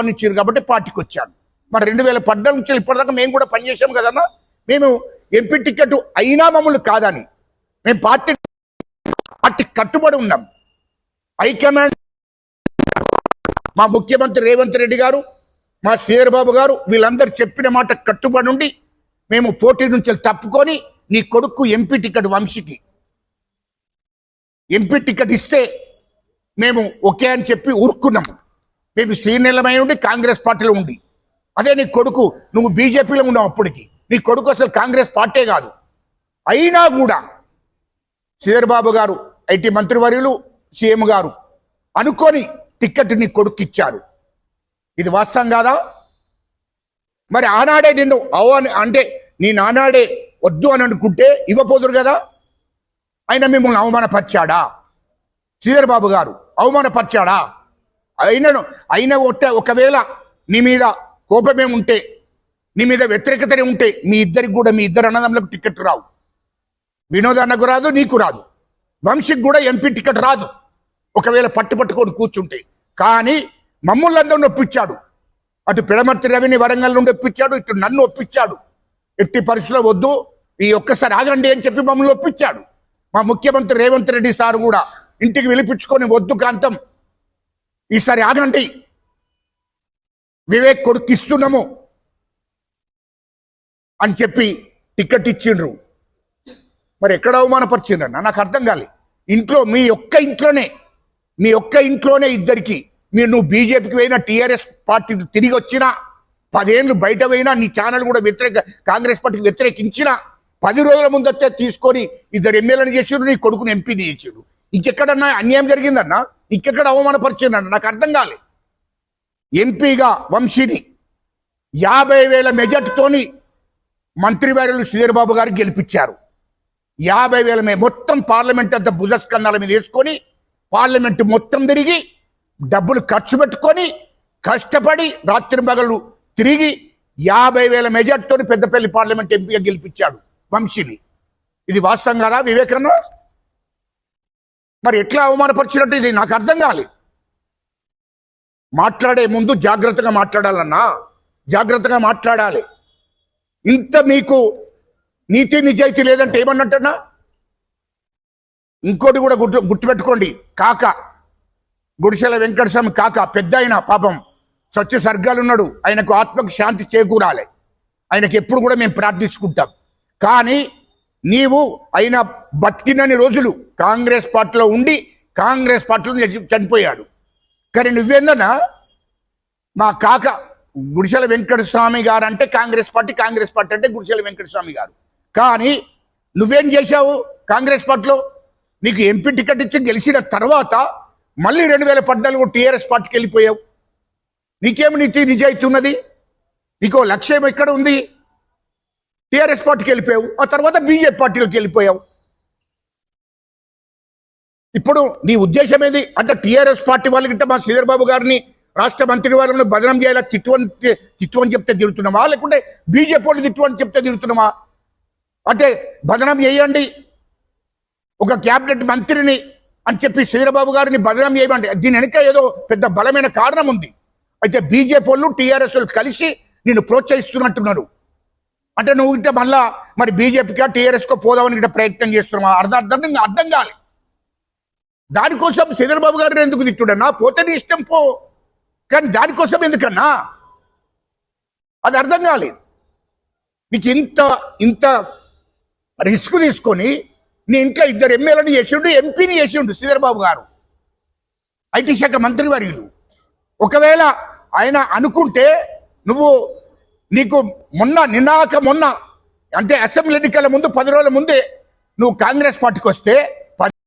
ఆహ్వానించారు కాబట్టి పార్టీకి వచ్చాను. మరి రెండు వేల పద్నాలుగు నుంచి ఇప్పటిదాకా మేము కూడా పనిచేసాం కదన్నా? మేము ఎంపీ టికెట్ అయినా మమ్మల్ని కాదని. మేము పార్టీ పార్టీ కట్టుబడి ఉన్నాం. హైకమాండ్ మా ముఖ్యమంత్రి రేవంత్ రెడ్డి గారు మా శ్రీధర్ బాబు గారు వీళ్ళందరూ చెప్పిన మాట కట్టుబడి ఉండి మేము పోటీ నుంచి తప్పుకొని నీ కొడుకు ఎంపీ టికెట్ వంశీకి. ఎంపీ టికెట్ ఇస్తే మేము ఓకే అని చెప్పి ఊరుకున్నాము. మేము సీనియర్లమై ఉండి కాంగ్రెస్ పార్టీలో ఉండి. అదే నీ కొడుకు నువ్వు బీజేపీలో ఉన్నావు అప్పటికి. నీ కొడుకు అసలు కాంగ్రెస్ పార్టీ కాదు. అయినా కూడా శ్రీధర్ బాబు గారు ఐటీ మంత్రివర్యులు సీఎం గారు అనుకొని టిక్కెట్ నీ కొడుకు ఇచ్చారు ఇది వాస్తవం కాదా? మరి ఆనాడే నిన్ను అవని అంటే నేను ఆనాడే వద్దు అని అనుకుంటే ఇవ్వపోదురు కదా? ఆయన మిమ్మల్ని అవమానపరిచాడా? శ్రీధర్ బాబు గారు అవమానపరిచాడా? అయినను అయిన ఒట్ట ఒకవేళ నీ మీద కోపమే ఉంటే నీ మీద వ్యతిరేకతనే ఉంటే మీ ఇద్దరికి కూడా మీ ఇద్దరు అన్నదమ్ములకు టికెట్ రావు. వినోద్ అన్నకు రాదు నీకు రాదు. వంశీకి కూడా ఎంపీ టికెట్ రాదు. ఒకవేళ పట్టు పట్టుకొని కూర్చుంటే. కానీ మమ్మల్ని ఒప్పించాడు. అటు పిడమర్తి రవిని వరంగల్ నుండి ఒప్పించాడు ఇటు నన్ను ఒప్పించాడు. ఎట్టి పరిస్థితుల్లో వద్దు ఈ ఒక్కసారి ఆగండి అని చెప్పి మమ్మల్ని ఒప్పించాడు. మా ముఖ్యమంత్రి రేవంత్ రెడ్డి సార్ కూడా ఇంటికి పిలిపించుకొని వద్దు కాంతం ఈసారి ఆగండి. వివేక్ కొడుకు ఇస్తున్నాము అని చెప్పి టికెట్ ఇచ్చిండ్రు. మరి ఎక్కడ అవమానపరిచిండ్రన్న నాకు అర్థం కాలే. ఇంట్లో మీ ఒక్క ఇంట్లోనే మీ ఒక్క ఇంట్లోనే ఇద్దరికి మీరు నువ్వు బీజేపీకి పోయినా టీఆర్ఎస్ పార్టీ తిరిగి వచ్చినా పదేళ్ళు బయట పోయినా నీ ఛానల్ కూడా వ్యతిరేక కాంగ్రెస్ పార్టీకి వ్యతిరేకించినా పది రోజుల ముందతే తీసుకొని ఇద్దరు ఎమ్మెల్యేని చేసిండ్రు నీ కొడుకుని ఎంపీని చేసారు ఇంకెక్కడన్నా అన్యాయం జరిగిందన్నా ఇంకెక్కడ అవమానపరిచిందన్న నాకు అర్థం కాలే. ఎంపీగా వంశీని యాభై వేల మెజార్టీతోని మంత్రివర్యులు శ్రీధర్ బాబు గారు గెలిపించారు. యాభై వేల మే మొత్తం పార్లమెంట్ అంతా భుజస్కంధాల మీద వేసుకొని పార్లమెంట్ మొత్తం తిరిగి డబ్బులు ఖర్చు పెట్టుకొని కష్టపడి రాత్రి పగలు తిరిగి యాభై వేల మెజార్టీతో పెద్దపల్లి పార్లమెంట్ ఎంపీగా గెలిపించాడు వంశీని. ఇది వాస్తవం కదా వివేకన్నా? మరి ఎట్లా అవమానపరిచినట్టు ఇది? నాకు అర్థం కాలి. మాట్లాడే ముందు జాగ్రత్తగా మాట్లాడాలన్నా జాగ్రత్తగా మాట్లాడాలి. ఇంత మీకు నీతి నిజాయితీ లేదంటే ఏమన్నట్టన్నా? ఇంకోటి కూడా గుర్తు గుర్తుపెట్టుకోండి. కాక గుడిసెల వెంకటస్వామి కాక పెద్ద ఆయన పాపం స్వచ్ఛ సర్గాలు ఉన్నాడు ఆయనకు ఆత్మకు శాంతి చేకూరాలి. ఆయనకి ఎప్పుడు కూడా మేము ప్రార్థించుకుంటాం. కానీ నీవు ఆయన బతికినన్ని రోజులు కాంగ్రెస్ పార్టీలో ఉండి కాంగ్రెస్ పార్టీలో చనిపోయాడు. కానీ నువ్వేందన్నా? మా కాక గుడిసెల వెంకటస్వామి గారు అంటే కాంగ్రెస్ పార్టీ కాంగ్రెస్ పార్టీ అంటే గుడిసెల వెంకటస్వామి గారు. కానీ నువ్వేం చేశావు కాంగ్రెస్ పార్టీలో? నీకు ఎంపీ టికెట్ ఇచ్చి గెలిచిన తర్వాత మళ్ళీ రెండు వేల పద్నాలుగు టీఆర్ఎస్ పార్టీకి వెళ్ళిపోయావు. నీకేమి నీతి నిజాయితీ ఉన్నది? నీకో లక్ష్యం ఎక్కడ ఉంది? టీఆర్ఎస్ పార్టీకి వెళ్ళిపోయావు ఆ తర్వాత బీజేపీ పార్టీలోకి వెళ్ళిపోయావు. ఇప్పుడు నీ ఉద్దేశం ఏంది? అంటే టీఆర్ఎస్ పార్టీ వాళ్ళకి మా శ్రీధర్బాబు గారిని రాష్ట్ర మంత్రి వాళ్ళని బదనం చేయాలా? తిట్టువని తిట్టువని చెప్తే తిరుగుతున్నామా లేకుంటే బీజేపీ వాళ్ళు తిట్టువని చెప్తే తిరుగుతున్నామా అంటే బదనం చేయండి. ఒక క్యాబినెట్ మంత్రిని అని చెప్పి శ్రీధరబాబు గారిని బదనం చేయమండి దీని వెనక ఏదో పెద్ద బలమైన కారణం ఉంది. అయితే బీజేపీ వాళ్ళు టీఆర్ఎస్ వాళ్ళు కలిసి నిన్ను ప్రోత్సహిస్తున్నట్టున్నారు. అంటే నువ్వు ఇట్లా మళ్ళా మరి బీజేపీకి టీఆర్ఎస్కో పోదామని ఇట్లా ప్రయత్నం చేస్తున్నావా. అర్థం అర్థం ఇంకా అర్థం కాలే. దానికోసం చంద్రబాబు గారిని ఎందుకు తిట్టుడన్నా? పోతే నీ ఇష్టం పో. కానీ దానికోసం ఎందుకన్నా? అది అర్థం కాలేదు. నీకు ఇంత ఇంత రిస్క్ తీసుకొని నీ ఇంట్లో ఇద్దరు ఎమ్మెల్యేని చేసిండు ఎంపీని చేసిండు శ్రీధర్ గారు. ఐటీ శాఖ మంత్రి వర్యులు. ఒకవేళ ఆయన అనుకుంటే నువ్వు నీకు మొన్న నిన్నాక మొన్న అంటే అసెంబ్లీ ఎన్నికల ముందు పది రోజుల ముందే నువ్వు కాంగ్రెస్ పార్టీకి వస్తే